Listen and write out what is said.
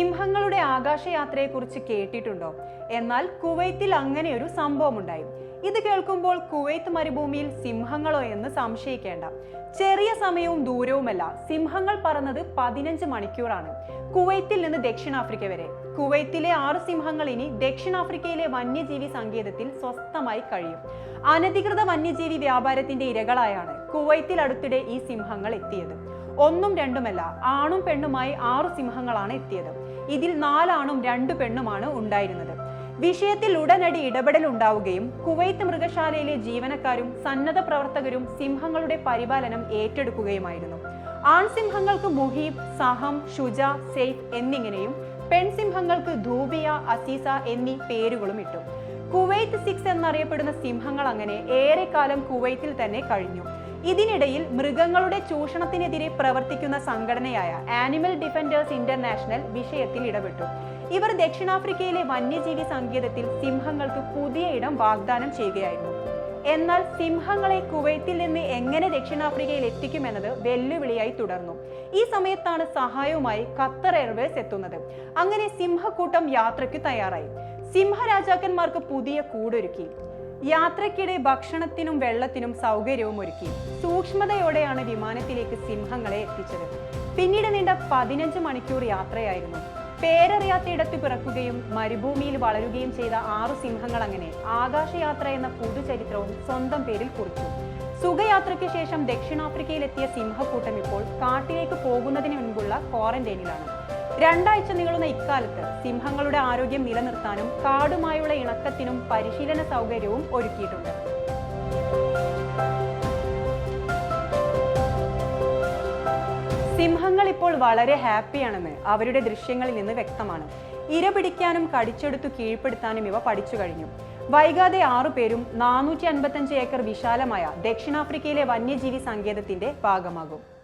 സിംഹങ്ങളുടെ ആകാശയാത്രയെക്കുറിച്ച് കേട്ടിട്ടുണ്ടോ? എന്നാൽ കുവൈത്തിൽ അങ്ങനെ ഒരു സംഭവം ഉണ്ടായി ഇത് കേൾക്കുമ്പോൾ കുവൈത്ത് മരുഭൂമിയിൽ സിംഹങ്ങളോ എന്ന് സംശയിക്കേണ്ട. ചെറിയ സമയവും ദൂരവുമല്ല. സിംഹങ്ങൾ പറന്നത് പതിനഞ്ച് മണിക്കൂറാണ്. കുവൈത്തിൽ നിന്ന് ദക്ഷിണാഫ്രിക്ക വരെ. കുവൈത്തിലെ ആറ് സിംഹങ്ങൾ ഇനി ദക്ഷിണാഫ്രിക്കയിലെ വന്യജീവി സങ്കേതത്തിൽ സ്വസ്ഥമായി കഴിയും. അനധികൃത വന്യജീവി വ്യാപാരത്തിന്റെ ഇരകളായാണ് കുവൈത്തിൽ അടുത്തിടെ ഈ സിംഹങ്ങൾ എത്തിയത്. ഒന്നും രണ്ടുമല്ല ആണും പെണ്ണുമായി ആറു സിംഹങ്ങളാണ് എത്തിയത്. ഇതിൽ നാലാണും രണ്ടു പെണ്ണുമാണ് ഉണ്ടായിരുന്നത്. വിഷയത്തിൽ ഉടനടി ഇടപെടൽ ഉണ്ടാവുകയും കുവൈത്ത് മൃഗശാലയിലെ ജീവനക്കാരും സന്നദ്ധ പ്രവർത്തകരും സിംഹങ്ങളുടെ പരിപാലനം ഏറ്റെടുക്കുകയുമായിരുന്നു. ആൺസിംഹങ്ങൾക്ക് മുഹീബ് സഹം ഷുജ സെയ്ഫ് എന്നിങ്ങനെയും പെൺസിംഹങ്ങൾക്ക് ധൂബിയ അസീസ എന്നീ പേരുകളും ഇട്ടു. കുവൈത്ത് സിക്സ് എന്നറിയപ്പെടുന്ന സിംഹങ്ങൾ അങ്ങനെ ഏറെക്കാലം കുവൈത്തിൽ തന്നെ കഴിഞ്ഞു. ഇതിനിടയിൽ മൃഗങ്ങളുടെ ചൂഷണത്തിനെതിരെ പ്രവർത്തിക്കുന്ന സംഘടനയായ ആനിമൽ ഡിഫൻഡേഴ്സ് ഇന്റർനാഷണൽ വിഷയത്തിൽ ഇടപെട്ടു. ഇവർ ദക്ഷിണാഫ്രിക്കയിലെ വന്യജീവി സങ്കേതത്തിൽ സിംഹങ്ങൾക്ക് പുതിയ ഇടം വാഗ്ദാനം ചെയ്യുകയായിരുന്നു. എന്നാൽ സിംഹങ്ങളെ കുവൈത്തിൽ നിന്ന് എങ്ങനെ ദക്ഷിണാഫ്രിക്കയിൽ എത്തിക്കുമെന്നത് വെല്ലുവിളിയായി തുടർന്നു. ഈ സമയത്താണ് സഹായവുമായി ഖത്തർ എയർവേസ് എത്തുന്നത്. അങ്ങനെ സിംഹക്കൂട്ടം യാത്രയ്ക്ക് തയ്യാറായി. സിംഹരാജാക്കന്മാർക്ക് പുതിയ കൂടൊരുക്കി. യാത്രയ്ക്കിടെ ഭക്ഷണത്തിനും വെള്ളത്തിനും സൗകര്യവും ഒരുക്കി. സൂക്ഷ്മതയോടെയാണ് വിമാനത്തിലേക്ക് സിംഹങ്ങളെ എത്തിച്ചത്. പിന്നീട് നീണ്ട പതിനഞ്ച് മണിക്കൂർ യാത്രയായിരുന്നു. പേരറിയാത്തയിടത്ത് പിറക്കുകയും മരുഭൂമിയിൽ വളരുകയും ചെയ്ത ആറു സിംഹങ്ങൾ അങ്ങനെ ആകാശയാത്ര എന്ന പുതുചരിത്രവും സ്വന്തം പേരിൽ കുറിച്ചു. സുഖയാത്രയ്ക്ക് ശേഷം ദക്ഷിണാഫ്രിക്കയിലെത്തിയ സിംഹക്കൂട്ടം ഇപ്പോൾ കാട്ടിലേക്ക് പോകുന്നതിന് മുൻപുള്ള ക്വാറന്റൈനിലാണ്. രണ്ടാഴ്ച നീളുന്ന ഇക്കാലത്ത് സിംഹങ്ങളുടെ ആരോഗ്യം നിലനിർത്താനും കാടുമായുള്ള ഇണക്കത്തിനും പരിശീലന സൗകര്യവും ഒരുക്കിയിട്ടുണ്ട്. സിംഹങ്ങൾ ഇപ്പോൾ വളരെ ഹാപ്പിയാണെന്ന് അവരുടെ ദൃശ്യങ്ങളിൽ നിന്ന് വ്യക്തമാണ്. ഇര പിടിക്കാനും കടിച്ചെടുത്തു കീഴ്പ്പെടുത്താനും ഇവ പഠിച്ചു കഴിഞ്ഞു. വൈകാതെ ആറു പേരും നാനൂറ്റി അൻപത്തഞ്ച് ഏക്കർ വിശാലമായ ദക്ഷിണാഫ്രിക്കയിലെ വന്യജീവി സങ്കേതത്തിന്റെ ഭാഗമാകും.